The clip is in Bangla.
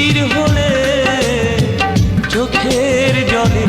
স্থির হলে চোখের জলে